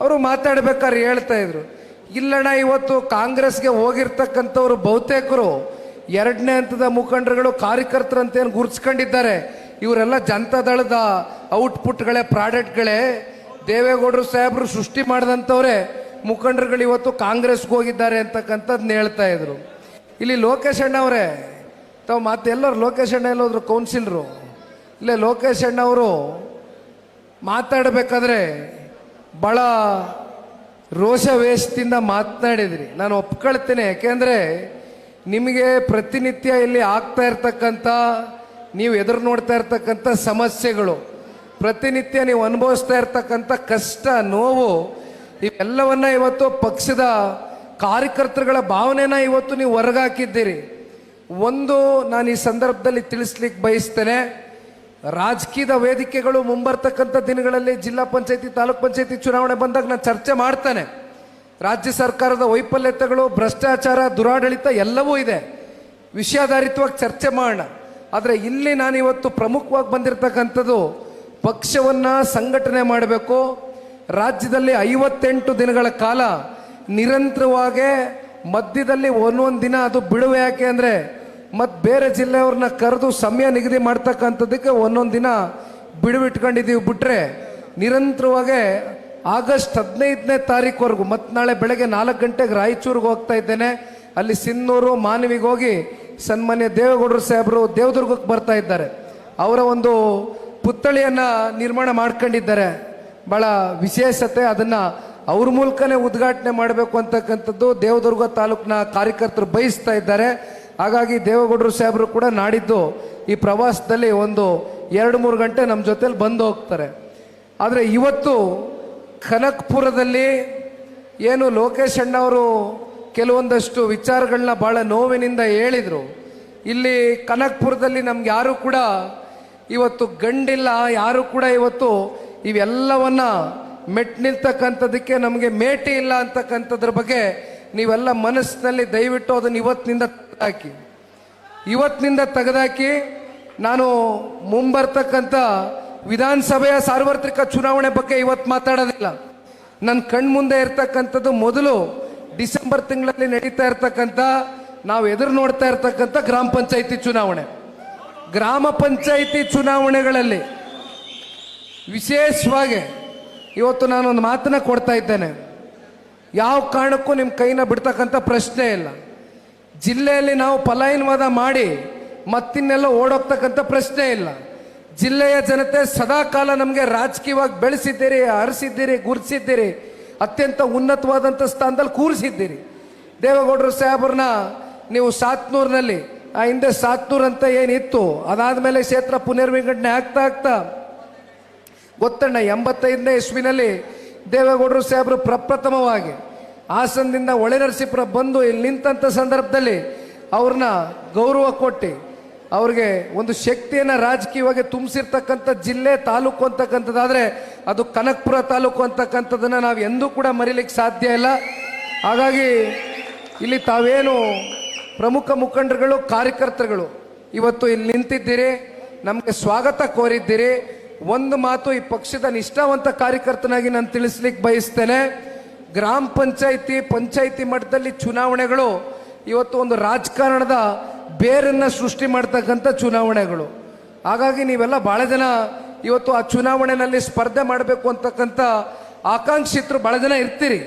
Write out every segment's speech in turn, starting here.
ಅವರು ಮಾತಾಡ್ಬೇಕಾದ್ರೆ ಹೇಳ್ತಾ ಇದ್ರು, ಇಲ್ಲಣ್ಣ, ಇವತ್ತು ಕಾಂಗ್ರೆಸ್ಗೆ ಹೋಗಿರ್ತಕ್ಕಂಥವ್ರು ಬಹುತೇಕರು ಎರಡನೇ ಹಂತದ ಮುಖಂಡರುಗಳು, ಕಾರ್ಯಕರ್ತರಂತೇನು ಗುರ್ಸ್ಕೊಂಡಿದ್ದಾರೆ. ಇವರೆಲ್ಲ ಜನತಾದಳದ ಔಟ್ಪುಟ್ಗಳೇ, ಪ್ರಾಡಕ್ಟ್ಗಳೇ. ದೇವೇಗೌಡರು ಸಾಹೇಬರು ಸೃಷ್ಟಿ ಮಾಡಿದಂಥವ್ರೆ, ಮುಖಂಡರುಗಳು ಇವತ್ತು ಕಾಂಗ್ರೆಸ್ಗೆ ಹೋಗಿದ್ದಾರೆ ಅಂತಕ್ಕಂಥದ್ದನ್ನ ಹೇಳ್ತಾ ಇದ್ರು. ಇಲ್ಲಿ ಲೋಕೇಶ್ ಅಣ್ಣ ಅವರೇ, ತಾವು ಮತ್ತೆ ಎಲ್ಲರೂ ಲೋಕೇಶ್ ಅಣ್ಣ ಎಲ್ಲೋದ್ರು ಕೌನ್ಸಿಲ್ರು? ಇಲ್ಲೇ ಲೋಕೇಶ್ ಅಣ್ಣ ಅವರು ಮಾತಾಡಬೇಕಾದ್ರೆ ಭಾಳ ರೋಷವೇಶದಿಂದ ಮಾತನಾಡಿದ್ರಿ. ನಾನು ಒಪ್ಕೊಳ್ತೇನೆ, ಯಾಕೆಂದರೆ ನಿಮಗೆ ಪ್ರತಿನಿತ್ಯ ಇಲ್ಲಿ ಆಗ್ತಾ ಇರ್ತಕ್ಕಂಥ, ನೀವು ಎದುರು ನೋಡ್ತಾ ಇರ್ತಕ್ಕಂಥ ಸಮಸ್ಯೆಗಳು, ಪ್ರತಿನಿತ್ಯ ನೀವು ಅನುಭವಿಸ್ತಾ ಇರ್ತಕ್ಕಂಥ ಕಷ್ಟ, ನೋವು, ಇವೆಲ್ಲವನ್ನ ಇವತ್ತು ಪಕ್ಷದ ಕಾರ್ಯಕರ್ತರುಗಳ ಭಾವನೆನ ಇವತ್ತು ನೀವು ಹೊರಗಾಕಿದ್ದೀರಿ. ಒಂದು ನಾನು ಈ ಸಂದರ್ಭದಲ್ಲಿ ತಿಳಿಸ್ಲಿಕ್ಕೆ ಬಯಸ್ತೇನೆ ರಾಜಕೀಯದ ವೇದಿಕೆಗಳು ಮುಂಬರ್ತಕ್ಕಂಥ ದಿನಗಳಲ್ಲಿ ಜಿಲ್ಲಾ ಪಂಚಾಯತಿ, ತಾಲೂಕ್ ಪಂಚಾಯತಿ ಚುನಾವಣೆ ಬಂದಾಗ ನಾನು ಚರ್ಚೆ ಮಾಡ್ತಾನೆ. ರಾಜ್ಯ ಸರ್ಕಾರದ ವೈಫಲ್ಯತೆಗಳು, ಭ್ರಷ್ಟಾಚಾರ, ದುರಾಡಳಿತ ಎಲ್ಲವೂ ಇದೆ. ವಿಷಯಾಧಾರಿತವಾಗಿ ಚರ್ಚೆ ಮಾಡೋಣ. ಆದರೆ ಇಲ್ಲಿ ನಾನು ಇವತ್ತು ಪ್ರಮುಖವಾಗಿ ಬಂದಿರತಕ್ಕಂಥದ್ದು ಪಕ್ಷವನ್ನು ಸಂಘಟನೆ ಮಾಡಬೇಕು. ರಾಜ್ಯದಲ್ಲಿ ಐವತ್ತೆಂಟು ದಿನಗಳ ಕಾಲ ನಿರಂತರವಾಗಿ ಮಧ್ಯದಲ್ಲಿ ಒಂದೊಂದು ದಿನ ಅದು ಬಿಡುವೆ ಯಾಕೆ ಅಂದರೆ ಮತ್ತು ಬೇರೆ ಜಿಲ್ಲೆಯವ್ರನ್ನ ಕರೆದು ಸಮಯ ನಿಗದಿ ಮಾಡ್ತಕ್ಕಂಥದ್ದಕ್ಕೆ ಒಂದೊಂದು ದಿನ ಬಿಡುವಿಟ್ಕೊಂಡಿದ್ದೀವಿ ಬಿಟ್ರೆ ನಿರಂತರವಾಗಿ ಆಗಸ್ಟ್ ಹದಿನೈದನೇ ತಾರೀಕುವರೆಗೂ ಮತ್ತು ನಾಳೆ ಬೆಳಗ್ಗೆ ನಾಲ್ಕು ಗಂಟೆಗೆ ರಾಯಚೂರಿಗೆ ಹೋಗ್ತಾ ಇದ್ದೇನೆ. ಅಲ್ಲಿ ಸಿನ್ನೂರು, ಮಾನವಿಗೆ ಹೋಗಿ ಸನ್ಮಾನ್ಯ ದೇವೇಗೌಡರು ಸಾಹೇಬರು ದೇವದುರ್ಗಕ್ಕೆ ಬರ್ತಾ ಇದ್ದಾರೆ. ಅವರ ಒಂದು ಪುತ್ಥಳಿಯನ್ನು ನಿರ್ಮಾಣ ಮಾಡ್ಕೊಂಡಿದ್ದಾರೆ. ಭಾಳ ವಿಶೇಷತೆ, ಅದನ್ನು ಅವ್ರ ಮೂಲಕನೇ ಉದ್ಘಾಟನೆ ಮಾಡಬೇಕು ಅಂತಕ್ಕಂಥದ್ದು ದೇವದುರ್ಗ ತಾಲೂಕಿನ ಕಾರ್ಯಕರ್ತರು ಬಯಸ್ತಾ ಇದ್ದಾರೆ. ಹಾಗಾಗಿ ದೇವೇಗೌಡರು ಸಾಹೇಬರು ಕೂಡ ನಾಡಿದ್ದು ಈ ಪ್ರವಾಸದಲ್ಲಿ ಒಂದು ಎರಡು ಮೂರು ಗಂಟೆ ನಮ್ಮ ಜೊತೆಲಿ ಬಂದು ಹೋಗ್ತಾರೆ. ಆದರೆ ಇವತ್ತು ಕನಕ್ಪುರದಲ್ಲಿ ಏನು ಲೋಕೇಶ್ ಅಣ್ಣವರು ಕೆಲವೊಂದಷ್ಟು ವಿಚಾರಗಳನ್ನ ಭಾಳ ನೋವಿನಿಂದ ಹೇಳಿದರು. ಇಲ್ಲಿ ಕನಕ್ಪುರದಲ್ಲಿ ನಮ್ಗೆ ಯಾರು ಕೂಡ ಇವತ್ತು ಗಂಡಿಲ್ಲ, ಯಾರು ಕೂಡ ಇವತ್ತು ಇವೆಲ್ಲವನ್ನು ಮೆಟ್ ನಿಲ್ತಕ್ಕಂಥದ್ದಕ್ಕೆ ನಮಗೆ ಮೇಟಿ ಇಲ್ಲ ಅಂತಕ್ಕಂಥದ್ರ ಬಗ್ಗೆ ನೀವೆಲ್ಲ ಮನಸ್ಸಿನಲ್ಲಿ ದಯವಿಟ್ಟು ಅದನ್ನು ಇವತ್ತಿನಿಂದ ಹಾಕಿ ಇವತ್ತಿನಿಂದ ತೆಗೆದಾಕಿ ನಾನು ಮುಂಬರ್ತಕ್ಕಂಥ ವಿಧಾನಸಭೆಯ ಸಾರ್ವತ್ರಿಕ ಚುನಾವಣೆ ಬಗ್ಗೆ ಇವತ್ತು ಮಾತಾಡೋದಿಲ್ಲ. ನನ್ನ ಕಣ್ಮುಂದೆ ಇರ್ತಕ್ಕಂಥದ್ದು ಮೊದಲು ಡಿಸೆಂಬರ್ ತಿಂಗಳಲ್ಲಿ ನಡೀತಾ ಇರ್ತಕ್ಕಂಥ, ನಾವು ಎದುರು ನೋಡ್ತಾ ಇರ್ತಕ್ಕಂಥ ಗ್ರಾಮ ಪಂಚಾಯಿತಿ ಚುನಾವಣೆ. ಗ್ರಾಮ ಪಂಚಾಯಿತಿ ಚುನಾವಣೆಗಳಲ್ಲಿ ವಿಶೇಷವಾಗಿ ಇವತ್ತು ನಾನೊಂದು ಮಾತನ್ನ ಕೊಡ್ತಾ ಇದ್ದೇನೆ. ಯಾವ ಕಾರಣಕ್ಕೂ ನಿಮ್ಮ ಕೈನ ಬಿಡ್ತಕ್ಕಂಥ ಪ್ರಶ್ನೆ ಇಲ್ಲ. ಜಿಲ್ಲೆಯಲ್ಲಿ ನಾವು ಪಲಾಯನವಾದ ಮಾಡಿ ಮತ್ತಿನ್ನೆಲ್ಲ ಓಡೋಗ್ತಕ್ಕಂಥ ಪ್ರಶ್ನೆ ಇಲ್ಲ. ಜಿಲ್ಲೆಯ ಜನತೆ ಸದಾ ಕಾಲ ನಮಗೆ ರಾಜಕೀಯವಾಗಿ ಬೆಳೆಸಿದ್ದೀರಿ ಹರಿಸಿದ್ದೀರಿ ಗುರುತಿಸಿದ್ದೀರಿ ಅತ್ಯಂತ ಉನ್ನತವಾದಂಥ ಸ್ಥಾನದಲ್ಲಿ ಕೂರಿಸಿದ್ದೀರಿ. ದೇವೇಗೌಡರು ಸಾಹೇಬ್ರನ್ನ ನೀವು ಸಾತ್ನೂರಿನಲ್ಲಿ, ಆ ಹಿಂದೆ ಸಾತ್ನೂರ್ ಅಂತ ಏನಿತ್ತು, ಅದಾದಮೇಲೆ ಕ್ಷೇತ್ರ ಪುನರ್ವಿಂಗಡಣೆ ಆಗ್ತಾ ಆಗ್ತಾ, ಗೊತ್ತಣ್ಣ, ಎಂಬತ್ತೈದನೇ ಇಸ್ವಿನಲ್ಲಿ ದೇವೇಗೌಡರು ಸಾಹೇಬರು ಪ್ರಪ್ರಥಮವಾಗಿ ಹಾಸನದಿಂದ ಒಳೆನರಸೀಪುರ ಬಂದು ಇಲ್ಲಿ ನಿಂತಂಥ ಸಂದರ್ಭದಲ್ಲಿ ಅವ್ರನ್ನ ಗೌರವ ಕೊಟ್ಟು ಅವ್ರಿಗೆ ಒಂದು ಶಕ್ತಿಯನ್ನು ರಾಜಕೀಯವಾಗಿ ತುಂಬಿಸಿರ್ತಕ್ಕಂಥ ಜಿಲ್ಲೆ ತಾಲೂಕು ಅಂತಕ್ಕಂಥದ್ದಾದರೆ ಅದು ಕನಕಪುರ ತಾಲೂಕು ಅಂತಕ್ಕಂಥದ್ದನ್ನು ನಾವು ಎಂದೂ ಕೂಡ ಮರೀಲಿಕ್ಕೆ ಸಾಧ್ಯ ಇಲ್ಲ. ಹಾಗಾಗಿ ಇಲ್ಲಿ ತಾವೇನು ಪ್ರಮುಖ ಮುಖಂಡರುಗಳು, ಕಾರ್ಯಕರ್ತರುಗಳು, ಇವತ್ತು ಇಲ್ಲಿ ನಿಂತಿದ್ದೀರಿ. ನಮಗೆ ಸ್ವಾಗತ ಕೋರಿದ್ದೀರಿ. ಒಂದು ಮಾತು ಈ ಪಕ್ಷದ ನಿಷ್ಠಾವಂತ ಕಾರ್ಯಕರ್ತನಾಗಿ ನಾನು ತಿಳಿಸ್ಲಿಕ್ಕೆ ಬಯಸ್ತೇನೆ. ಗ್ರಾಮ ಪಂಚಾಯಿತಿ ಪಂಚಾಯಿತಿ ಮಟ್ಟದಲ್ಲಿ ಚುನಾವಣೆಗಳು ಇವತ್ತು ಒಂದು ರಾಜಕಾರಣದ ಬೇರನ್ನ ಸೃಷ್ಟಿ ಮಾಡ್ತಕ್ಕಂಥ ಚುನಾವಣೆಗಳು. ಹಾಗಾಗಿ ನೀವೆಲ್ಲ ಭಾಳ ಜನ ಇವತ್ತು ಆ ಚುನಾವಣೆಯಲ್ಲಿ ಸ್ಪರ್ಧೆ ಮಾಡಬೇಕು ಅಂತಕ್ಕಂಥ ಆಕಾಂಕ್ಷಿತರು ಭಾಳ ಜನ ಇರ್ತೀರಿ.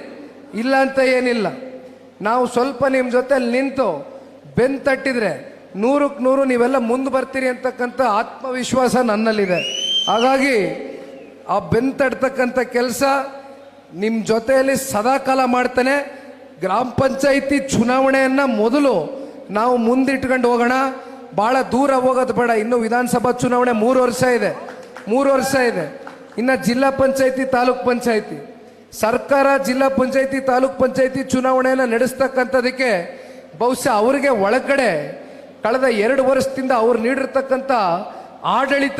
ಇಲ್ಲ ಅಂತ ಏನಿಲ್ಲ. ನಾವು ಸ್ವಲ್ಪ ನಿಮ್ಮ ಜೊತೆಲಿ ನಿಂತು ಬೆನ್ ತಟ್ಟಿದ್ರೆ ನೂರಕ್ಕೆ ನೂರು ನೀವೆಲ್ಲ ಮುಂದೆ ಬರ್ತೀರಿ ಅಂತಕ್ಕಂಥ ಆತ್ಮವಿಶ್ವಾಸ ನನ್ನಲ್ಲಿದೆ. ಹಾಗಾಗಿ ಆ ಬೆನ್ ತಡ್ತಕ್ಕಂಥ ಕೆಲಸ ನಿಮ್ಮ ಜೊತೆಯಲ್ಲಿ ಸದಾಕಾಲ ಮಾಡ್ತೇನೆ. ಗ್ರಾಮ ಪಂಚಾಯಿತಿ ಚುನಾವಣೆಯನ್ನು ಮೊದಲು ನಾವು ಮುಂದಿಟ್ಕೊಂಡು ಹೋಗೋಣ. ಭಾಳ ದೂರ ಹೋಗೋದು ಬೇಡ. ಇನ್ನು ವಿಧಾನಸಭಾ ಚುನಾವಣೆ ಮೂರು ವರ್ಷ ಇದೆ. ಮೂರು ವರ್ಷ ಇದೆ. ಇನ್ನು ಜಿಲ್ಲಾ ಪಂಚಾಯಿತಿ, ತಾಲೂಕ್ ಪಂಚಾಯಿತಿ. ಸರ್ಕಾರ, ಜಿಲ್ಲಾ ಪಂಚಾಯಿತಿ, ತಾಲೂಕ್ ಪಂಚಾಯಿತಿ ಚುನಾವಣೆಯನ್ನು ನಡೆಸ್ತಕ್ಕಂಥದಕ್ಕೆ ಬಹುಶಃ ಅವರಿಗೆ ಒಳಗಡೆ ಕಳೆದ ಎರಡು ವರ್ಷದಿಂದ ಅವ್ರು ನೀಡಿರ್ತಕ್ಕಂಥ ಆಡಳಿತ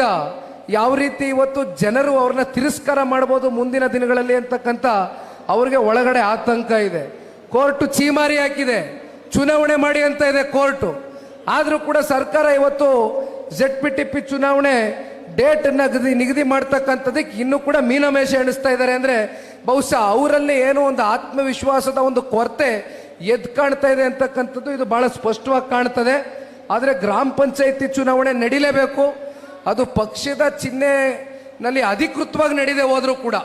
ಯಾವ ರೀತಿ ಇವತ್ತು ಜನರು ಅವ್ರನ್ನ ತಿರಸ್ಕಾರ ಮಾಡ್ಬೋದು ಮುಂದಿನ ದಿನಗಳಲ್ಲಿ ಅಂತಕ್ಕಂಥ ಅವ್ರಿಗೆ ಒಳಗಡೆ ಆತಂಕ ಇದೆ. ಕೋರ್ಟು ಚೀಮಾರಿ ಹಾಕಿದೆ. ಚುನಾವಣೆ ಮಾಡಿ ಅಂತ ಇದೆ ಕೋರ್ಟು. ಆದರೂ ಕೂಡ ಸರ್ಕಾರ ಇವತ್ತು ಜೆಡ್ ಪಿ ಟಿ ಪಿ ಚುನಾವಣೆ ಡೇಟ್ ನಿಗದಿ ನಿಗದಿ ಮಾಡ್ತಕ್ಕಂಥದ್ದಕ್ಕೆ ಇನ್ನೂ ಕೂಡ ಮೀನಮೇಷ ಎಣಿಸ್ತಾ ಇದ್ದಾರೆ ಅಂದರೆ ಬಹುಶಃ ಅವರಲ್ಲಿ ಏನೋ ಒಂದು ಆತ್ಮವಿಶ್ವಾಸದ ಒಂದು ಕೊರತೆ ಎದ್ದು ಕಾಣ್ತಾ ಇದೆ ಅಂತಕ್ಕಂಥದ್ದು ಇದು ಬಹಳ ಸ್ಪಷ್ಟವಾಗಿ ಕಾಣ್ತದೆ. ಆದರೆ ಗ್ರಾಮ ಪಂಚಾಯತಿ ಚುನಾವಣೆ ನಡಿಲೇಬೇಕು. ಅದು ಪಕ್ಷದ ಚಿಹ್ನೆನಲ್ಲಿ ಅಧಿಕೃತವಾಗಿ ನಡೀದೆ ಹೋದರೂ ಕೂಡ,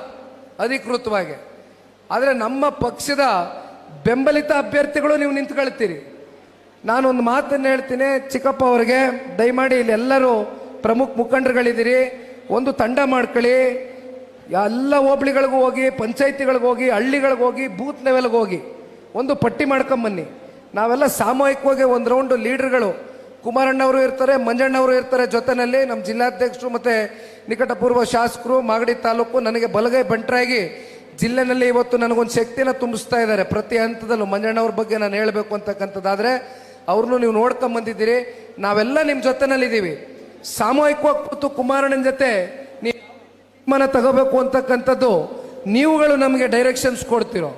ಅಧಿಕೃತವಾಗಿ. ಆದರೆ ನಮ್ಮ ಪಕ್ಷದ ಬೆಂಬಲಿತ ಅಭ್ಯರ್ಥಿಗಳು ನೀವು ನಿಂತ್ಕೊಳ್ತೀರಿ. ನಾನೊಂದು ಮಾತನ್ನು ಹೇಳ್ತೀನಿ, ಚಿಕ್ಕಪ್ಪ ಅವರಿಗೆ, ದಯಮಾಡಿ ಇಲ್ಲಿ ಎಲ್ಲರೂ ಪ್ರಮುಖ ಮುಖಂಡರುಗಳಿದ್ದೀರಿ, ಒಂದು ತಂಡ ಮಾಡ್ಕೊಳ್ಳಿ. ಎಲ್ಲ ಹೋಬಳಿಗಳಿಗೂ ಹೋಗಿ, ಪಂಚಾಯತಿಗಳಿಗೆ ಹೋಗಿ, ಹಳ್ಳಿಗಳಿಗೆ ಹೋಗಿ, ಬೂತ್ ಲೆವೆಲ್ಗೆ ಹೋಗಿ, ಒಂದು ಪಟ್ಟಿ ಮಾಡ್ಕೊಂಬನ್ನಿ ನಾವೆಲ್ಲ ಸಾಮೂಹಿಕವಾಗಿ ಒಂದು ರೌಂಡ್ ಲೀಡರ್ಗಳು ಕುಮಾರಣ್ಣವರು ಇರ್ತಾರೆ, ಮಂಜಣ್ಣವರು ಇರ್ತಾರೆ ಜೊತೆನಲ್ಲಿ ನಮ್ಮ ಜಿಲ್ಲಾಧ್ಯಕ್ಷರು ಮತ್ತು ನಿಕಟಪೂರ್ವ ಶಾಸಕರು ಮಾಗಡಿ ತಾಲೂಕು ನನಗೆ ಬಲಗೈ ಬಂಟ್ರಾಗಿ ಜಿಲ್ಲೆನಲ್ಲಿ ಇವತ್ತು ನನಗೊಂದು ಶಕ್ತಿನ ತುಂಬಿಸ್ತಾ ಇದ್ದಾರೆ. ಪ್ರತಿ ಹಂತದಲ್ಲೂ ಮಂಜಣ್ಣವ್ರ ಬಗ್ಗೆ ನಾನು ಹೇಳಬೇಕು ಅಂತಕ್ಕಂಥದ್ದಾದರೆ ಅವ್ರನ್ನೂ ನೀವು ನೋಡ್ಕೊಂಬಂದಿದ್ದೀರಿ ನಾವೆಲ್ಲ ನಿಮ್ಮ ಜೊತೆನಲ್ಲಿದ್ದೀವಿ. ಸಾಮೂಹಿಕವಾಗಿ ಕೂತು ಕುಮಾರಣ್ಣನ ಜೊತೆ ನೀವು ತೀರ್ಮಾನ ತಗೋಬೇಕು ಅಂತಕ್ಕಂಥದ್ದು ನೀವುಗಳು ನಮಗೆ ಡೈರೆಕ್ಷನ್ಸ್ ಕೊಡ್ತಿರೋ.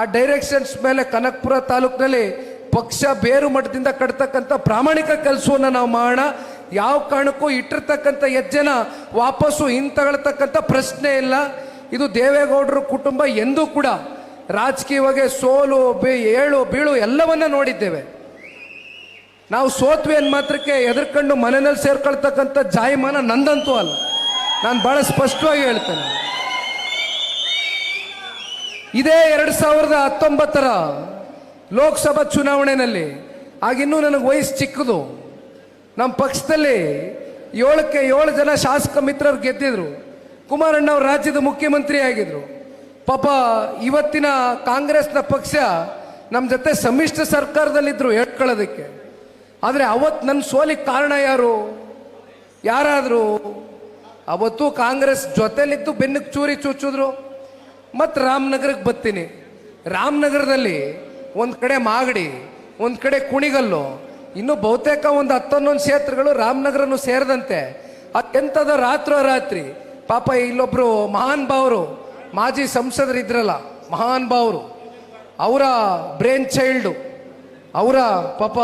ಆ ಡೈರೆಕ್ಷನ್ಸ್ ಮೇಲೆ ಕನಕಪುರ ತಾಲೂಕಿನಲ್ಲಿ ಪಕ್ಷ ಬೇರು ಮಠದಿಂದ ಕಟ್ತಕ್ಕಂಥ ಪ್ರಾಮಾಣಿಕ ಕೆಲಸವನ್ನು ನಾವು ಮಾಡೋಣ. ಯಾವ ಕಾರಣಕ್ಕೂ ಇಟ್ಟಿರ್ತಕ್ಕಂಥ ಹೆಜ್ಜೆನ ವಾಪಸ್ಸು ಹಿಂತಗೊಳ್ತಕ್ಕಂಥ ಪ್ರಶ್ನೆ ಇಲ್ಲ. ಇದು ದೇವೇಗೌಡರ ಕುಟುಂಬ ಎಂದೂ ಕೂಡ ರಾಜಕೀಯವಾಗಿ ಸೋಲು, ಬಿ, ಏಳು, ಬೀಳು ಎಲ್ಲವನ್ನ ನೋಡಿದ್ದೇವೆ. ನಾವು ಸೋತ್ವಿ ಅನ್ ಮಾತ್ರಕ್ಕೆ ಎದುರ್ಕೊಂಡು ಮನೆಯಲ್ಲಿ ಸೇರ್ಕೊಳ್ತಕ್ಕಂಥ ಜಾಯಮಾನ ನಂದಂತೂ ಅಲ್ಲ. ನಾನು ಬಹಳ ಸ್ಪಷ್ಟವಾಗಿ ಹೇಳ್ತೇನೆ. ಇದೇ ಎರಡು ಸಾವಿರದ ಹತ್ತೊಂಬತ್ತರ ಲೋಕಸಭಾ ಚುನಾವಣೆಯಲ್ಲಿ ಆಗಿನ್ನೂ ನನಗೆ ವಯಸ್ಸು ಚಿಕ್ಕದು. ನಮ್ಮ ಪಕ್ಷದಲ್ಲಿ ಏಳಕ್ಕೆ ಏಳು ಜನ ಶಾಸಕ ಮಿತ್ರರು ಗೆದ್ದಿದ್ರು. ಕುಮಾರಣ್ಣ ಅವರು ರಾಜ್ಯದ ಮುಖ್ಯಮಂತ್ರಿ ಆಗಿದ್ರು. ಪಾಪ ಇವತ್ತಿನ ಕಾಂಗ್ರೆಸ್ನ ಪಕ್ಷ ನಮ್ಮ ಜೊತೆ ಸಮ್ಮಿಶ್ರ ಸರ್ಕಾರದಲ್ಲಿದ್ದರು ಹೇಳ್ಕೊಳ್ಳೋದಕ್ಕೆ. ಆದರೆ ಅವತ್ತು ನನ್ನ ಸೋಲಿಗೆ ಕಾರಣ ಯಾರು? ಯಾರಾದರೂ? ಅವತ್ತು ಕಾಂಗ್ರೆಸ್ ಜೊತೆಲಿದ್ದು ಬೆನ್ನಕ್ಕೆ ಚೂರಿ ಚುಚ್ಚಿದ್ರು ಮತ್ತು ರಾಮನಗರಕ್ಕೆ ಬರ್ತೀನಿ. ರಾಮನಗರದಲ್ಲಿ ಒಂದು ಕಡೆ ಮಾಗಡಿ, ಒಂದು ಕಡೆ ಕುಣಿಗಲ್ಲು, ಇನ್ನು ಬಹುತೇಕ ಒಂದು ಹತ್ತೊಂದೊಂದು ಕ್ಷೇತ್ರಗಳು ರಾಮನಗರನು ಸೇರಿದಂತೆ. ಅತ್ಯಂತದ ರಾತ್ರೋರಾತ್ರಿ, ಪಾಪ ಇಲ್ಲೊಬ್ರು ಮಹಾನ್ ಭಾವರು ಮಾಜಿ ಸಂಸದರು ಇದ್ರಲ್ಲ, ಮಹಾನ್ ಭಾವರು ಅವರ ಬ್ರೇನ್ ಚೈಲ್ಡು, ಅವರ ಪಾಪ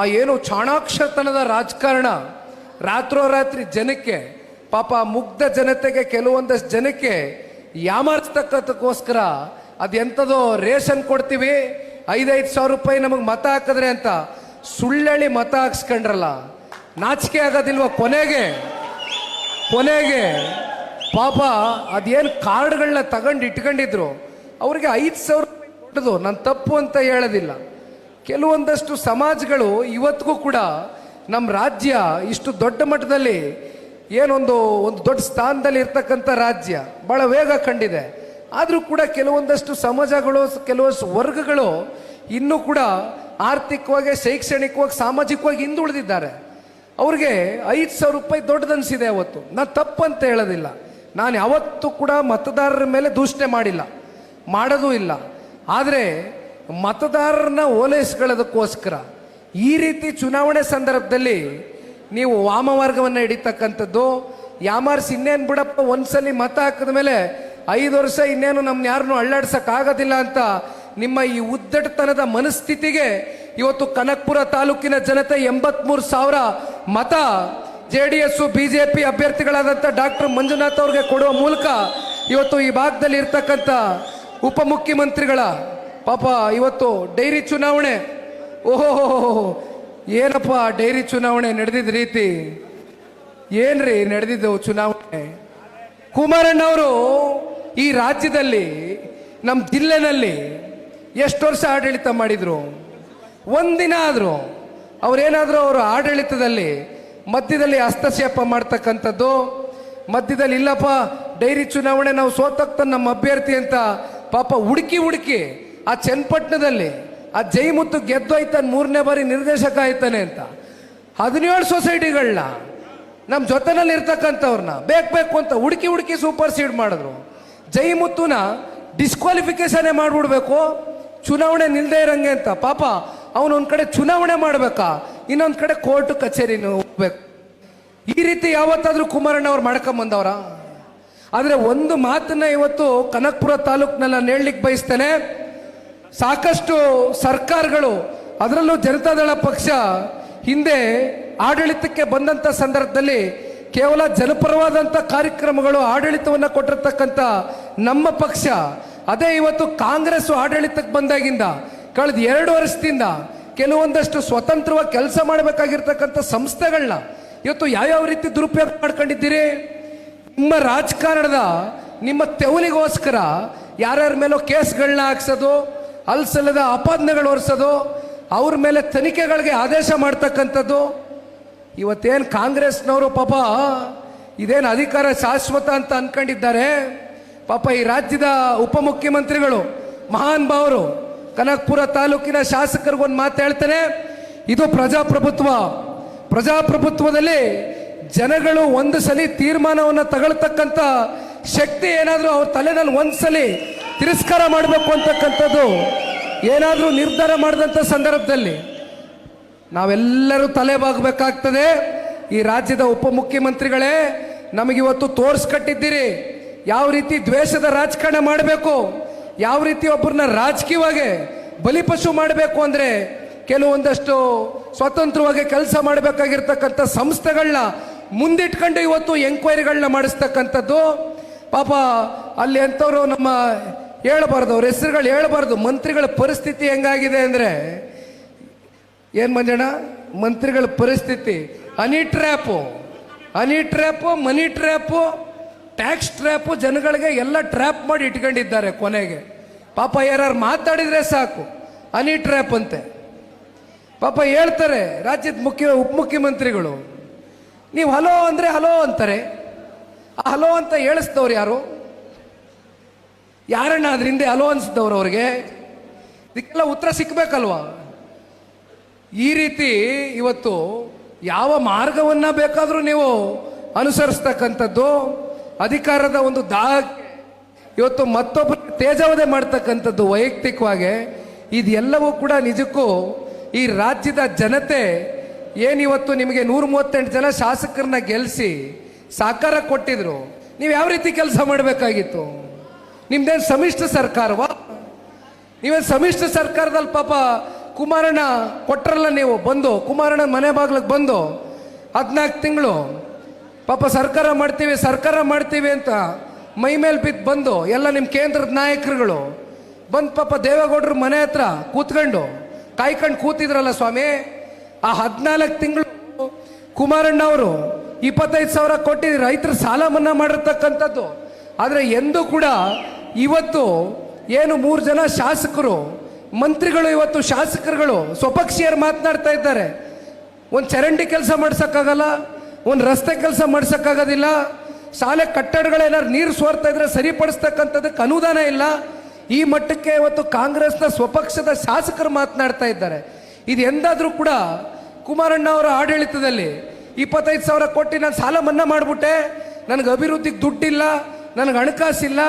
ಆ ಏನು ಚಾಣಾಕ್ಷತನದ ರಾಜಕಾರಣ, ರಾತ್ರೋರಾತ್ರಿ ಜನಕ್ಕೆ, ಪಾಪ ಮುಗ್ಧ ಜನತೆಗೆ ಕೆಲವೊಂದಷ್ಟು ಜನಕ್ಕೆ ಯಾಮಾರಿಸ್ತಕ್ಕಂಥಕ್ಕೋಸ್ಕರ ಅದೆಂಥದೋ ರೇಷನ್ ಕೊಡ್ತೀವಿ ಐದೈದು ಸಾವಿರ ರೂಪಾಯಿ ನಮಗೆ ಮತ ಹಾಕಿದ್ರೆ ಅಂತ ಸುಳ್ಳಳಿ ಮತ ಹಾಕ್ಸ್ಕೊಂಡ್ರಲ್ಲ, ನಾಚಿಕೆ ಆಗೋದಿಲ್ವ ಕೊನೆಗೆ? ಕೊನೆಗೆ? ಪಾಪ ಅದೇನು ಕಾರ್ಡ್ಗಳನ್ನ ತಗೊಂಡು ಇಟ್ಕೊಂಡಿದ್ರು, ಅವ್ರಿಗೆ ಐದು ಸಾವಿರ ರೂಪಾಯಿ ನಾನು ತಪ್ಪು ಅಂತ ಹೇಳೋದಿಲ್ಲ. ಕೆಲವೊಂದಷ್ಟು ಸಮಾಜಗಳು ಇವತ್ತಿಗೂ ಕೂಡ ನಮ್ಮ ರಾಜ್ಯ ಇಷ್ಟು ದೊಡ್ಡ ಮಟ್ಟದಲ್ಲಿ ಏನೊಂದು, ಒಂದು ದೊಡ್ಡ ಸ್ಥಾನದಲ್ಲಿ ಇರ್ತಕ್ಕಂಥ ರಾಜ್ಯ ಭಾಳ ವೇಗ ಕಂಡಿದೆ. ಆದರೂ ಕೂಡ ಕೆಲವೊಂದಷ್ಟು ಸಮಾಜಗಳು ಕೆಲವಷ್ಟು ವರ್ಗಗಳು ಇನ್ನೂ ಕೂಡ ಆರ್ಥಿಕವಾಗಿ, ಶೈಕ್ಷಣಿಕವಾಗಿ, ಸಾಮಾಜಿಕವಾಗಿ ಹಿಂದುಳಿದಿದ್ದಾರೆ. ಅವ್ರಿಗೆ ಐದು ಸಾವಿರ ರೂಪಾಯಿ ದೊಡ್ಡದನ್ಸಿದೆ ಅವತ್ತು. ನಾನು ತಪ್ಪಂತ ಹೇಳೋದಿಲ್ಲ. ನಾನು ಯಾವತ್ತೂ ಕೂಡ ಮತದಾರರ ಮೇಲೆ ದೂಷಣೆ ಮಾಡಿಲ್ಲ. ಮಾಡೋದೂ ಇಲ್ಲ. ಆದರೆ ಮತದಾರರನ್ನ ಓಲೈಸ್ಕೊಳ್ಳೋದಕ್ಕೋಸ್ಕರ ಈ ರೀತಿ ಚುನಾವಣೆ ಸಂದರ್ಭದಲ್ಲಿ ನೀವು ವಾಮಮಾರ್ಗವನ್ನು ಹಿಡಿತಕ್ಕಂಥದ್ದು, ಯಾಮಾರ್ಸ್ ಇನ್ನೇನು ಬಿಡಪ್ಪ, ಒಂದ್ಸಲಿ ಮತ ಹಾಕಿದ ಮೇಲೆ ಐದು ವರ್ಷ ಇನ್ನೇನು ನಮ್ಮನ್ನ ಯಾರನ್ನೂ ಅಳ್ಳಾಡ್ಸಕ್ಕಾಗೋದಿಲ್ಲ ಅಂತ ನಿಮ್ಮ ಈ ಉದ್ದಟತನದ ಮನಸ್ಥಿತಿಗೆ ಇವತ್ತು ಕನಕ್ಪುರ ತಾಲೂಕಿನ ಜನತೆ ಎಂಬತ್ಮೂರು ಸಾವಿರ ಮತ ಜೆ ಡಿ ಎಸ್ ಬಿಜೆಪಿ ಅಭ್ಯರ್ಥಿಗಳಾದಂಥ ಡಾಕ್ಟರ್ ಮಂಜುನಾಥ್ ಅವ್ರಿಗೆ ಕೊಡುವ ಮೂಲಕ ಇವತ್ತು ಈ ಭಾಗದಲ್ಲಿ ಇರ್ತಕ್ಕಂಥ ಉಪಮುಖ್ಯಮಂತ್ರಿಗಳ ಪಾಪ ಇವತ್ತು ಡೈರಿ ಚುನಾವಣೆ. ಓಹೋ ಏನಪ್ಪ ಡೈರಿ ಚುನಾವಣೆ ನಡೆದಿದ್ದ ರೀತಿ? ಏನ್ರಿ ನಡೆದಿದ್ದವು ಚುನಾವಣೆ? ಕುಮಾರಣ್ಣವರು ಈ ರಾಜ್ಯದಲ್ಲಿ ನಮ್ಮ ಜಿಲ್ಲೆನಲ್ಲಿ ಎಷ್ಟು ವರ್ಷ ಆಡಳಿತ ಮಾಡಿದ್ರು? ಒಂದಿನ ಆದರೂ ಅವರೇನಾದರೂ ಅವರು ಆಡಳಿತದಲ್ಲಿ ಮಧ್ಯದಲ್ಲಿ ಹಸ್ತಕ್ಷೇಪ ಮಾಡ್ತಕ್ಕಂಥದ್ದು, ಮಧ್ಯದಲ್ಲಿ ಇಲ್ಲಪ್ಪ, ಡೈರಿ ಚುನಾವಣೆ, ನಾವು ಸೋತಕ್ತ ನಮ್ಮ ಅಭ್ಯರ್ಥಿ ಅಂತ ಪಾಪ ಹುಡುಕಿ ಹುಡುಕಿ ಆ ಚನ್ನಪಟ್ಟಣದಲ್ಲಿ ಆ ಜೈಮುತ್ತು ಗೆದ್ದೋಯ್ತಾನೆ ಮೂರನೇ ಬಾರಿ ನಿರ್ದೇಶಕ ಆಯ್ತಾನೆ ಅಂತ. ಹದಿನೇಳು ಸೊಸೈಟಿಗಳನ್ನ ನಮ್ಮ ಜೊತೆನಲ್ಲಿ ಇರ್ತಕ್ಕಂಥವ್ರನ್ನ ಬೇಕು ಬೇಕು ಅಂತ ಹುಡುಕಿ ಹುಡುಕಿ ಸೂಪರ್ ಸೀಡ್ ಮಾಡಿದ್ರು. ಜೈಮುತ್ತುನ ಡಿಸ್ಕ್ವಾಲಿಫಿಕೇಶನ್ ಮಾಡ್ಬಿಡ್ಬೇಕು. ಚುನಾವಣೆ ನಿಲ್ದೇ ಇರಂಗೆ ಅಂತ. ಪಾಪ ಅವನು ಒಂದು ಕಡೆ ಚುನಾವಣೆ ಮಾಡಬೇಕಾ? ಇನ್ನೊಂದು ಕಡೆ ಕೋರ್ಟ್ ಕಚೇರಿನೂ ಹೋಗ್ಬೇಕು. ಈ ರೀತಿ ಯಾವತ್ತಾದರೂ ಕುಮಾರಣ್ಣ ಅವ್ರು ಮಾಡ್ಕೊಂಬಂದವ್ರ ಆದರೆ ಒಂದು ಮಾತನ್ನ ಇವತ್ತು ಕನಕಪುರ ತಾಲೂಕಿನಲ್ಲಿ ನಾನು ಹೇಳಲಿಕ್ಕೆ ಬಯಸ್ತೇನೆ. ಸಾಕಷ್ಟು ಸರ್ಕಾರಗಳು, ಅದರಲ್ಲೂ ಜನತಾದಳ ಪಕ್ಷ ಹಿಂದೆ ಆಡಳಿತಕ್ಕೆ ಬಂದಂಥ ಸಂದರ್ಭದಲ್ಲಿ ಕೇವಲ ಜನಪರವಾದಂಥ ಕಾರ್ಯಕ್ರಮಗಳು ಆಡಳಿತವನ್ನು ಕೊಟ್ಟಿರ್ತಕ್ಕಂಥ ನಮ್ಮ ಪಕ್ಷ. ಅದೇ ಇವತ್ತು ಕಾಂಗ್ರೆಸ್ ಆಡಳಿತಕ್ಕೆ ಬಂದಾಗಿಂದ ಕಳೆದ ಎರಡು ವರ್ಷದಿಂದ ಕೆಲವೊಂದಷ್ಟು ಸ್ವತಂತ್ರವಾಗಿ ಕೆಲಸ ಮಾಡಬೇಕಾಗಿರ್ತಕ್ಕಂಥ ಸಂಸ್ಥೆಗಳನ್ನ ಇವತ್ತು ಯಾವ್ಯಾವ ರೀತಿ ದುರುಪಯೋಗ ಮಾಡ್ಕೊಂಡಿದ್ದೀರಿ? ನಿಮ್ಮ ರಾಜಕಾರಣದ, ನಿಮ್ಮ ತೆವಲಿಗೋಸ್ಕರ ಯಾರ್ಯಾರ ಮೇಲೋ ಕೇಸ್ಗಳನ್ನ ಹಾಕ್ಸೋದು, ಅಲ್ಸಲ್ಲದ ಆಪಾದನೆಗಳು ಹೊರಿಸೋದು ಅವ್ರ ಮೇಲೆ ತನಿಖೆಗಳಿಗೆ ಆದೇಶ ಮಾಡ್ತಕ್ಕಂಥದ್ದು ಇವತ್ತೇನು ಕಾಂಗ್ರೆಸ್ನವರು ಪಾಪ ಇದೇನು ಅಧಿಕಾರ ಶಾಶ್ವತ ಅಂತ ಅನ್ಕೊಂಡಿದ್ದಾರೆ? ಪಾಪ ಈ ರಾಜ್ಯದ ಉಪಮುಖ್ಯಮಂತ್ರಿಗಳು, ಮಹಾನ್ ಭಾವರು ಕನಕಪುರ ತಾಲೂಕಿನ ಶಾಸಕರಿಗೊಂದು ಮಾತು ಹೇಳ್ತಾನೆ. ಇದು ಪ್ರಜಾಪ್ರಭುತ್ವ. ಪ್ರಜಾಪ್ರಭುತ್ವದಲ್ಲಿ ಜನಗಳು ಒಂದು ಸಲ ತೀರ್ಮಾನವನ್ನು ತಗೊಳ್ತಕ್ಕಂಥ ಶಕ್ತಿ ಏನಾದರೂ ಅವ್ರ ತಲೆನಲ್ಲಿ ಒಂದ್ಸಲಿ ತಿರಸ್ಕಾರ ಮಾಡಬೇಕು ಅಂತಕ್ಕಂಥದ್ದು ಏನಾದರೂ ನಿರ್ಧಾರ ಮಾಡಿದಂಥ ಸಂದರ್ಭದಲ್ಲಿ ನಾವೆಲ್ಲರೂ ತಲೆ ಬಾಗಬೇಕಾಗ್ತದೆ ಈ ರಾಜ್ಯದ ಉಪಮುಖ್ಯಮಂತ್ರಿಗಳೇ ನಮಗಿವತ್ತು ತೋರಿಸ್ಕಟ್ಟಿದ್ದೀರಿ ಯಾವ ರೀತಿ ದ್ವೇಷದ ರಾಜಕಾರಣ ಮಾಡಬೇಕು, ಯಾವ ರೀತಿ ಒಬ್ಬರನ್ನ ರಾಜಕೀಯವಾಗಿ ಬಲಿಪಶು ಮಾಡಬೇಕು ಅಂದರೆ ಕೆಲವೊಂದಷ್ಟು ಸ್ವತಂತ್ರವಾಗಿ ಕೆಲಸ ಮಾಡಬೇಕಾಗಿರ್ತಕ್ಕಂಥ ಸಂಸ್ಥೆಗಳನ್ನ ಮುಂದಿಟ್ಕೊಂಡು ಇವತ್ತು ಎಂಕ್ವೈರಿಗಳನ್ನ ಮಾಡಿಸ್ತಕ್ಕಂಥದ್ದು. ಪಾಪ ಅಲ್ಲಿ ಎಂಥವ್ರು ನಮ್ಮ ಹೇಳಬಾರ್ದು, ಅವ್ರ ಹೆಸರುಗಳು ಹೇಳಬಾರ್ದು, ಮಂತ್ರಿಗಳ ಪರಿಸ್ಥಿತಿ ಹೆಂಗಾಗಿದೆ ಅಂದರೆ ಏನ್ ಮಂಜಣ್ಣ? ಮಂತ್ರಿಗಳ ಪರಿಸ್ಥಿತಿ. Honey trap. Honey trap, money trap, tax trap, ಜನಗಳಿಗೆ ಎಲ್ಲ ಟ್ರ್ಯಾಪ್ ಮಾಡಿ ಇಟ್ಕೊಂಡಿದ್ದಾರೆ ಕೊನೆಗೆ. ಪಾಪ ಯಾರು ಮಾತಾಡಿದ್ರೆ ಸಾಕು. ಹನಿ ಟ್ರ್ಯಾಪ್ ಅಂತೆ. ಪಾಪ ಹೇಳ್ತಾರೆ ರಾಜ್ಯದ ಮುಖ್ಯ ಉಪಮುಖ್ಯಮಂತ್ರಿಗಳು ನೀವು ಹಲೋ ಅಂದರೆ ಹಲೋ ಅಂತಾರೆ. ಆ ಹಲೋ ಅಂತ ಹೇಳಿಸ್ದವ್ರು ಯಾರು? ಯಾರಣ್ಣ ಅದರಿಂದ ಹಲೋ ಅನ್ಸಿದವ್ರು ಅವ್ರಿಗೆ? ಇದಕ್ಕೆಲ್ಲ ಉತ್ತರ ಸಿಕ್ಬೇಕಲ್ವಾ? ಈ ರೀತಿ ಇವತ್ತು ಯಾವ ಮಾರ್ಗವನ್ನ ಬೇಕಾದರೂ ನೀವು ಅನುಸರಿಸ್ತಕ್ಕಂಥದ್ದು, ಅಧಿಕಾರದ ಒಂದು ದಾಹಕ್ಕೆ ಇವತ್ತು ಮತ್ತೊಬ್ಬ ತೇಜವದೆ ಮಾಡ್ತಕ್ಕಂಥದ್ದು ವೈಯಕ್ತಿಕವಾಗಿ ಇದೆಲ್ಲವೂ ಕೂಡ ನಿಜಕ್ಕೂ ಈ ರಾಜ್ಯದ ಜನತೆ ಏನಿವತ್ತು ನಿಮಗೆ ನೂರ ಮೂವತ್ತೆಂಟು ಜನ ಶಾಸಕರನ್ನ ಗೆಲ್ಲಿಸಿ ಸಾಕಾರ ಕೊಟ್ಟಿದ್ರು. ನೀವು ಯಾವ ರೀತಿ ಕೆಲಸ ಮಾಡಬೇಕಾಗಿತ್ತು? ನಿಮ್ದೇನು ಸಮ್ಮಿಶ್ರ ಸರ್ಕಾರವಾ? ನೀವೇನು ಸಮ್ಮಿಶ್ರ ಸರ್ಕಾರದಲ್ಲಿ ಪಾಪ ಕುಮಾರಣ್ಣ ಕೊಟ್ಟರಲ್ಲ ನೀವು? ಬಂದು. ಕುಮಾರಣ್ಣ ಮನೆ ಬಾಗ್ಲಿಗೆ ಬಂದು. ಹದಿನಾಲ್ಕು ತಿಂಗಳು. ಪಾಪ ಸರ್ಕಾರ ಮಾಡ್ತೀವಿ ಸರ್ಕಾರ ಮಾಡ್ತೀವಿ ಅಂತ ಮೈ ಮೇಲೆ ಬಿದ್ದು ಬಂದು ಎಲ್ಲ ನಿಮ್ಮ ಕೇಂದ್ರದ ನಾಯಕರುಗಳು. ಬಂದು ಪಾಪ ದೇವೇಗೌಡರು ಮನೆ ಹತ್ರ ಕೂತ್ಕೊಂಡು, ಕಾಯ್ಕೊಂಡು ಕೂತಿದ್ರಲ್ಲ ಸ್ವಾಮಿ? ಆ ಹದಿನಾಲ್ಕು ತಿಂಗಳು ಕುಮಾರಣ್ಣ ಅವರು ಇಪ್ಪತ್ತೈದು ಸಾವಿರ ಕೊಟ್ಟು ರೈತರ ಸಾಲ ಮನ್ನಾ ಮಾಡಿರ್ತಕ್ಕಂಥದ್ದು. ಆದರೆ ಎಂದೂ ಕೂಡ ಇವತ್ತು ಏನು ಮೂರು ಜನ ಶಾಸಕರು ಮಂತ್ರಿಗಳು ಇವತ್ತು ಶಾಸಕರುಗಳು ಸ್ವಪಕ್ಷೀಯರು ಮಾತನಾಡ್ತಾ ಇದ್ದಾರೆ. ಒಂದು ಚರಂಡಿ ಕೆಲಸ ಮಾಡ್ಸೋಕ್ಕಾಗಲ್ಲ, ಒಂದು ರಸ್ತೆ ಕೆಲಸ ಮಾಡ್ಸೋಕ್ಕಾಗೋದಿಲ್ಲ, ಶಾಲೆ ಕಟ್ಟಡಗಳೇನಾದ್ರು ನೀರು ಸೋರ್ತಾ ಇದ್ರೆ ಸರಿಪಡಿಸ್ತಕ್ಕಂಥದ್ದಕ್ಕೆ ಅನುದಾನ ಇಲ್ಲ. ಈ ಮಟ್ಟಕ್ಕೆ ಇವತ್ತು ಕಾಂಗ್ರೆಸ್ನ ಸ್ವಪಕ್ಷದ ಶಾಸಕರು ಮಾತನಾಡ್ತಾ ಇದ್ದಾರೆ. ಇದು ಎಂದಾದರೂ ಕೂಡ ಕುಮಾರಣ್ಣ ಅವರ ಆಡಳಿತದಲ್ಲಿ ಇಪ್ಪತ್ತೈದು ಸಾವಿರ ಕೊಟ್ಟು ನಾನು ಸಾಲ ಮನ್ನಾ ಮಾಡಿಬಿಟ್ಟೆ. ನನಗೆ ಅಭಿವೃದ್ಧಿಗೆ ದುಡ್ಡಿಲ್ಲ, ನನಗೆ ಹಣಕಾಸಿಲ್ಲ.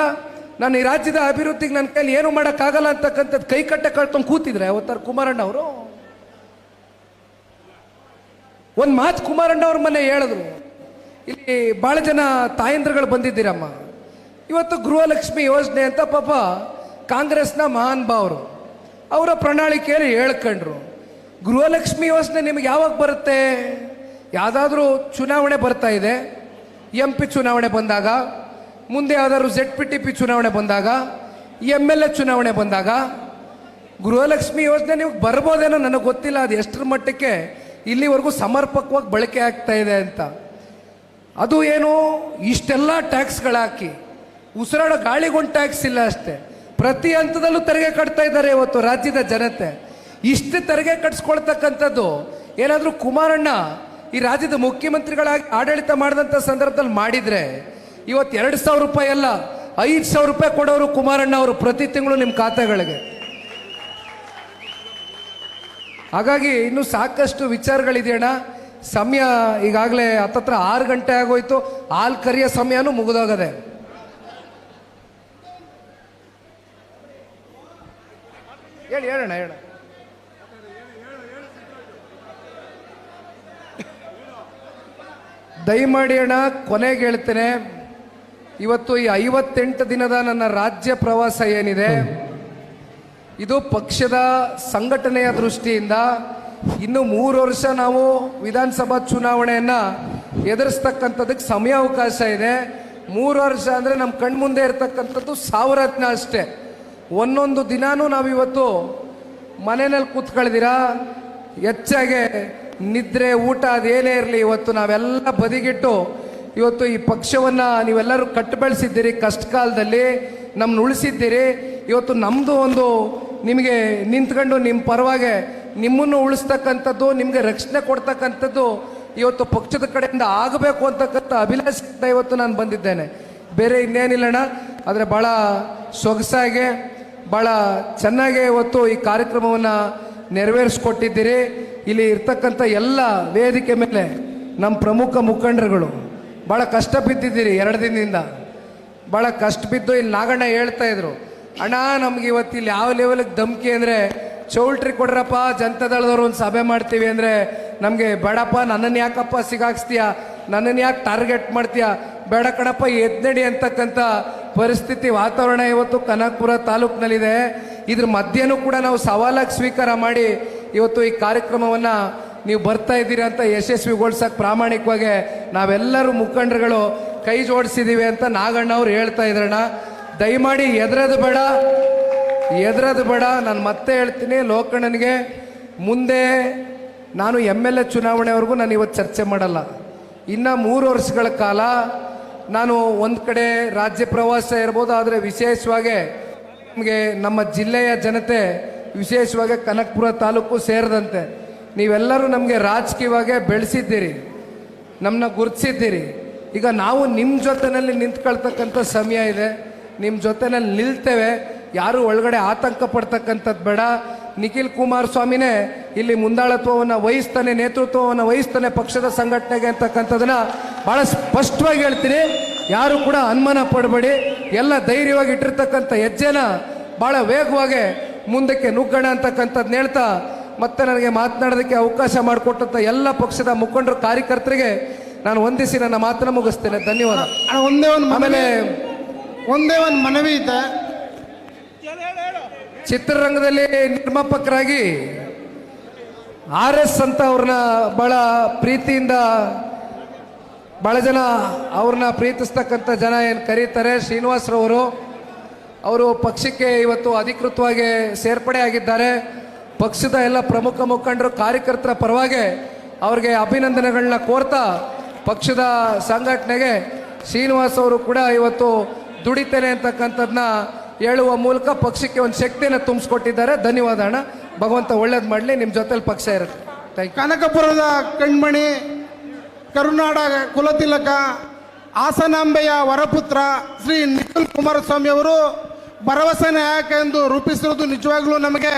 ನಾನು ಈ ರಾಜ್ಯದ ಅಭಿವೃದ್ಧಿಗೆ ನನ್ನ ಕೈಲಿ ಏನು ಮಾಡೋಕ್ಕಾಗಲ್ಲ ಅಂತಕ್ಕಂಥದ್ದು ಕೈ ಕಟ್ಟೆ ಕಳ್ಕೊಂಡು ಕೂತಿದ್ರೆ ಅವತ್ತಾರ ಕುಮಾರಣ್ಣ ಅವರು? ಒಂದು ಮಾತು ಕುಮಾರಣ್ಣ ಅವ್ರ ಮನೆ ಹೇಳಿದ್ರು. ಇಲ್ಲಿ ಭಾಳ ಜನ ತಾಯಂದ್ರಗಳು ಬಂದಿದ್ದೀರಮ್ಮ. ಇವತ್ತು ಗೃಹಲಕ್ಷ್ಮಿ ಯೋಜನೆ ಅಂತ ಪಾಪ ಕಾಂಗ್ರೆಸ್ನ ಮಹಾನ್ ಭಾವರು ಅವರ ಪ್ರಣಾಳಿಕೆಯಲ್ಲಿ ಹೇಳ್ಕೊಂಡ್ರು. ಗೃಹಲಕ್ಷ್ಮಿ ಯೋಜನೆ ನಿಮಗೆ ಯಾವಾಗ ಬರುತ್ತೆ? ಯಾವುದಾದ್ರೂ ಚುನಾವಣೆ ಬರ್ತಾ ಇದೆ. ಎಂ ಪಿ ಚುನಾವಣೆ ಬಂದಾಗ. ಮುಂದೆ ಯಾವ್ದಾದ್ರು ಜೆಡ್ ಪಿ ಟಿ ಪಿ ಚುನಾವಣೆ ಬಂದಾಗ ಎಂ ಎಲ್ ಎ ಚುನಾವಣೆ ಬಂದಾಗ, ಗೃಹಲಕ್ಷ್ಮಿ ಯೋಜನೆ ನೀವು ಬರ್ಬೋದೇನೋ ನನಗೆ ಗೊತ್ತಿಲ್ಲ, ಅದು ಎಷ್ಟರ ಮಟ್ಟಕ್ಕೆ ಇಲ್ಲಿವರೆಗೂ ಸಮರ್ಪಕವಾಗಿ ಬಳಕೆ ಆಗ್ತಾ ಇದೆ ಅಂತ. ಅದು ಏನು, ಇಷ್ಟೆಲ್ಲ ಟ್ಯಾಕ್ಸ್ಗಳಾಕಿ, ಉಸಿರಾಡೋ ಗಾಳಿಗೊಂದು ಟ್ಯಾಕ್ಸ್ ಇಲ್ಲ ಅಷ್ಟೇ. ಪ್ರತಿ ಹಂತದಲ್ಲೂ ತೆರಿಗೆ ಕಟ್ತಾ ಇದ್ದಾರೆ ಇವತ್ತು ರಾಜ್ಯದ ಜನತೆ. ಇಷ್ಟು ತೆರಿಗೆ ಕಟ್ಸ್ಕೊಳ್ತಕ್ಕಂಥದ್ದು, ಏನಾದರೂ ಕುಮಾರಣ್ಣ ಈ ರಾಜ್ಯದ ಮುಖ್ಯಮಂತ್ರಿಗಳಾಗಿ ಆಡಳಿತ ಮಾಡಿದಂಥ ಸಂದರ್ಭದಲ್ಲಿ ಮಾಡಿದ್ರೆ ಇವತ್ತು ಎರಡು ಸಾವಿರ ರೂಪಾಯಿ ಅಲ್ಲ, ಐದು ಸಾವಿರ ರೂಪಾಯಿ ಕೊಡೋರು ಕುಮಾರಣ್ಣ ಅವರು ಪ್ರತಿ ತಿಂಗಳು ನಿಮ್ಮ ಖಾತೆಗಳಿಗೆ. ಹಾಗಾಗಿ ಇನ್ನೂ ಸಾಕಷ್ಟು ವಿಚಾರಗಳಿದೆಯಣ್ಣ. ಸಮಯ ಈಗಾಗಲೇ ಹತ್ತತ್ರ ಆರು ಗಂಟೆ ಆಗೋಯ್ತು. ಹಾಲು ಕರಿಯ ಸಮಯನೂ ಮುಗಿದೋಗದೆ. ಹೇಳಿ ಹೇಳೋಣ ಹೇಳ ದಯಮಾಡಿ ಅಣ್ಣ, ಕೊನೆಗೆ ಹೇಳ್ತೇನೆ ಇವತ್ತು ಈ ಐವತ್ತೆಂಟು ದಿನದ ನನ್ನ ರಾಜ್ಯ ಪ್ರವಾಸ ಏನಿದೆ, ಇದು ಪಕ್ಷದ ಸಂಘಟನೆಯ ದೃಷ್ಟಿಯಿಂದ ಇನ್ನು ಮೂರು ವರ್ಷ ನಾವು ವಿಧಾನಸಭಾ ಚುನಾವಣೆಯನ್ನ ಎದುರಿಸ್ತಕ್ಕಂಥದ್ದಕ್ಕೆ ಸಮಯಾವಕಾಶ ಇದೆ. ಮೂರು ವರ್ಷ ಅಂದರೆ ನಮ್ಮ ಕಣ್ಮುಂದೆ ಇರತಕ್ಕಂಥದ್ದು ಸಾವಿರ ಅಷ್ಟೇ. ಒಂದೊಂದು ದಿನಾನೂ ನಾವಿವತ್ತು ಮನೆಯಲ್ಲಿ ಕೂತ್ಕೊಳ್ದಿರಾ? ಹೆಚ್ಚಾಗೆ ನಿದ್ರೆ, ಊಟ ಅದೇನೇ ಇರಲಿ, ಇವತ್ತು ನಾವೆಲ್ಲ ಬದಿಗಿಟ್ಟು ಇವತ್ತು ಈ ಪಕ್ಷವನ್ನು ನೀವೆಲ್ಲರೂ ಕಟ್ಟು ಬೆಳೆಸಿದ್ದೀರಿ ಕಷ್ಟ ಕಾಲದಲ್ಲಿ ನಮ್ಮನ್ನು ಉಳಿಸಿದ್ದೀರಿ. ಇವತ್ತು ನಮ್ಮದು ಒಂದು ನಿಮಗೆ ನಿಂತ್ಕೊಂಡು ನಿಮ್ಮ ಪರವಾಗಿ ನಿಮ್ಮನ್ನು ಉಳಿಸ್ತಕ್ಕಂಥದ್ದು, ನಿಮಗೆ ರಕ್ಷಣೆ ಕೊಡ್ತಕ್ಕಂಥದ್ದು ಇವತ್ತು ಪಕ್ಷದ ಕಡೆಯಿಂದ ಆಗಬೇಕು ಅಂತಕ್ಕಂಥ ಅಭಿಲಾಷೆಯಿಂದ ಇವತ್ತು ನಾನು ಬಂದಿದ್ದೇನೆ. ಬೇರೆ ಇನ್ನೇನಿಲ್ಲಣ್ಣ, ಆದರೆ ಭಾಳ ಸೊಗಸಾಗಿ ಭಾಳ ಚೆನ್ನಾಗೆ ಇವತ್ತು ಈ ಕಾರ್ಯಕ್ರಮವನ್ನು ನೆರವೇರಿಸ್ಕೊಟ್ಟಿದ್ದೀರಿ. ಇಲ್ಲಿ ಇರ್ತಕ್ಕಂಥ ಎಲ್ಲ ವೇದಿಕೆ ಮೇಲೆ ನಮ್ಮ ಪ್ರಮುಖ ಮುಖಂಡರುಗಳು. ಭಾಳ ಕಷ್ಟ ಬಿದ್ದಿದ್ದೀರಿ ಎರಡು ದಿನದಿಂದ. ಭಾಳ ಕಷ್ಟ ಬಿದ್ದು ಇಲ್ಲಿ ನಾಗಣ್ಣ ಹೇಳ್ತಾ ಇದ್ರು, ಅಣ್ಣ, ನಮ್ಗೆ ಇವತ್ತು ಇಲ್ಲಿ ಯಾವ ಲೆವೆಲ್ಗೆ ಧಮ್ಕಿ ಅಂದರೆ ಚೌಲ್ಟ್ರಿ ಕೊಡ್ರಪ್ಪ, ಜನತಾದಳದವ್ರು ಒಂದು ಸಭೆ ಮಾಡ್ತೀವಿ ಅಂದರೆ ನಮಗೆ ಬೇಡಪ್ಪ, ನನ್ನನ್ನು ಯಾಕಪ್ಪ ಸಿಗಾಕ್ಸ್ತೀಯ, ನನ್ನನ್ನು ಯಾಕೆ ಟಾರ್ಗೆಟ್ ಮಾಡ್ತೀಯ, ಬೇಡ ಕಣಪ್ಪ, ಎದ್ನಡಿ ಅಂತಕ್ಕಂಥ ಪರಿಸ್ಥಿತಿ ವಾತಾವರಣ ಇವತ್ತು ಕನಕಪುರ ತಾಲೂಕಿನಲ್ಲಿದೆ. ಇದ್ರ ಮಧ್ಯನೂ ಕೂಡ ನಾವು ಸವಾಲಾಗಿ ಸ್ವೀಕಾರ ಮಾಡಿ ಇವತ್ತು ಈ ಕಾರ್ಯಕ್ರಮವನ್ನು ನೀವು ಬರ್ತಾ ಇದ್ದೀರಿ ಅಂತ ಯಶಸ್ವಿಗೊಳ್ಸಕ್ಕೆ ಪ್ರಾಮಾಣಿಕವಾಗಿ ನಾವೆಲ್ಲರೂ ಮುಖಂಡರುಗಳು ಕೈ ಜೋಡಿಸಿದ್ದೀವಿ ಅಂತ ನಾಗಣ್ಣ ಅವ್ರು ಹೇಳ್ತಾ ಇದ್ರಣ್ಣ. ದಯಮಾಡಿ ಎದ್ರದು ಬೇಡ ಎದ್ರದು ಬೇಡ. ನಾನು ಮತ್ತೆ ಹೇಳ್ತೀನಿ ಲೋಕಣ್ಣನಿಗೆ, ಮುಂದೆ ನಾನು ಎಂ ಎಲ್ ಎ ಚುನಾವಣೆವರೆಗೂ ನಾನು ಇವತ್ತು ಚರ್ಚೆ ಮಾಡಲ್ಲ. ಇನ್ನು ಮೂರು ವರ್ಷಗಳ ಕಾಲ ನಾನು ಒಂದು ಕಡೆ ರಾಜ್ಯ ಪ್ರವಾಸ ಇರ್ಬೋದು, ಆದರೆ ವಿಶೇಷವಾಗಿ ನಮಗೆ ನಮ್ಮ ಜಿಲ್ಲೆಯ ಜನತೆ ವಿಶೇಷವಾಗಿ ಕನಕಪುರ ತಾಲೂಕು ಸೇರಿದಂತೆ ನೀವೆಲ್ಲರೂ ನಮಗೆ ರಾಜಕೀಯವಾಗಿ ಬೆಳೆಸಿದ್ದೀರಿ ನಮ್ಮನ್ನ ಗುರುತಿಸಿದ್ದೀರಿ. ಈಗ ನಾವು ನಿಮ್ಮ ಜೊತೆಯಲ್ಲಿ ನಿಂತ್ಕೊಳ್ತಕ್ಕಂಥ ಸಮಯ ಇದೆ ನಿಮ್ಮ ಜೊತೆನಲ್ಲಿ ನಿಲ್ತೇವೆ. ಯಾರೂ ಒಳಗಡೆ ಆತಂಕ ಪಡ್ತಕ್ಕಂಥದ್ದು ಬೇಡ. ನಿಖಿಲ್ ಕುಮಾರಸ್ವಾಮಿನೇ ಇಲ್ಲಿ ಮುಂದಾಳತ್ವವನ್ನು ವಹಿಸ್ತಾನೆ, ನೇತೃತ್ವವನ್ನು ವಹಿಸ್ತಾನೆ ಪಕ್ಷದ ಸಂಘಟನೆಗೆ ಅಂತಕ್ಕಂಥದ್ದನ್ನ ಭಾಳ ಸ್ಪಷ್ಟವಾಗಿ ಹೇಳ್ತೀನಿ. ಯಾರು ಕೂಡ ಅನುಮಾನ ಪಡಬೇಡಿ. ಎಲ್ಲ ಧೈರ್ಯವಾಗಿ ಇಟ್ಟಿರ್ತಕ್ಕಂಥ ಹೆಜ್ಜೆನ ಭಾಳ ವೇಗವಾಗಿ ಮುಂದಕ್ಕೆ ನುಗ್ಗೋಣ ಅಂತಕ್ಕಂಥದ್ದು ಹೇಳ್ತಾ ಮತ್ತೆ ನನಗೆ ಮಾತನಾಡೋದಕ್ಕೆ ಅವಕಾಶ ಮಾಡಿಕೊಟ್ಟಂಥ ಎಲ್ಲ ಪಕ್ಷದ ಮುಖಂಡರು ಕಾರ್ಯಕರ್ತರಿಗೆ ನಾನು ವಂದಿಸಿ ನನ್ನ ಮಾತನ್ನ ಮುಗಿಸ್ತೇನೆ. ಧನ್ಯವಾದ. ಒಂದೇ ಒಂದು ಆಮೇಲೆ ಒಂದೇ ಒಂದು ಮನವಿ ಇದೆ. ಚಿತ್ರರಂಗದಲ್ಲಿ ನಿರ್ಮಾಪಕರಾಗಿ ಆರ್ ಎಸ್ ಅಂತ ಅವ್ರನ್ನ ಭಾಳ ಪ್ರೀತಿಯಿಂದ ಭಾಳ ಜನ ಅವ್ರನ್ನ ಪ್ರೀತಿಸ್ತಕ್ಕಂಥ ಜನ ಏನು ಕರೀತಾರೆ ಶ್ರೀನಿವಾಸ್ರವರು ಅವರು ಪಕ್ಷಕ್ಕೆ ಇವತ್ತು ಅಧಿಕೃತವಾಗಿ ಸೇರ್ಪಡೆ ಆಗಿದ್ದಾರೆ ಪಕ್ಷದ ಎಲ್ಲ ಪ್ರಮುಖ ಮುಖಂಡರು, ಕಾರ್ಯಕರ್ತರ ಪರವಾಗಿ ಅವ್ರಿಗೆ ಅಭಿನಂದನೆಗಳನ್ನ ಕೋರ್ತಾ ಪಕ್ಷದ ಸಂಘಟನೆಗೆ ಶ್ರೀನಿವಾಸ್ ಅವರು ಕೂಡ ಇವತ್ತು ದುಡಿತೇನೆ ಅಂತಕ್ಕಂಥದ್ದನ್ನ ಹೇಳುವ ಮೂಲಕ ಪಕ್ಷಕ್ಕೆ ಒಂದು ಶಕ್ತಿಯನ್ನು ತುಂಬಿಸ್ಕೊಟ್ಟಿದ್ದಾರೆ. ಧನ್ಯವಾದ ಅಣ್ಣ. ಭಗವಂತ ಒಳ್ಳೇದು ಮಾಡಲಿ. ನಿಮ್ಮ ಜೊತೆಲಿ ಪಕ್ಷ ಇರುತ್ತೆ. ಥ್ಯಾಂಕ್ ಕನಕಪುರದ ಕಣ್ಮಣಿ, ಕರುನಾಡ ಕುಲತಿಲಕ, ಹಾಸನಾಂಬೆಯ ವರಪುತ್ರ ಶ್ರೀ ನಿಖಿಲ್ ಕುಮಾರಸ್ವಾಮಿ ಅವರು ಭರವಸೆನ ನಾಯಕ ಎಂದು ರೂಪಿಸಿರುವುದು ನಿಜವಾಗ್ಲೂ ನಮಗೆ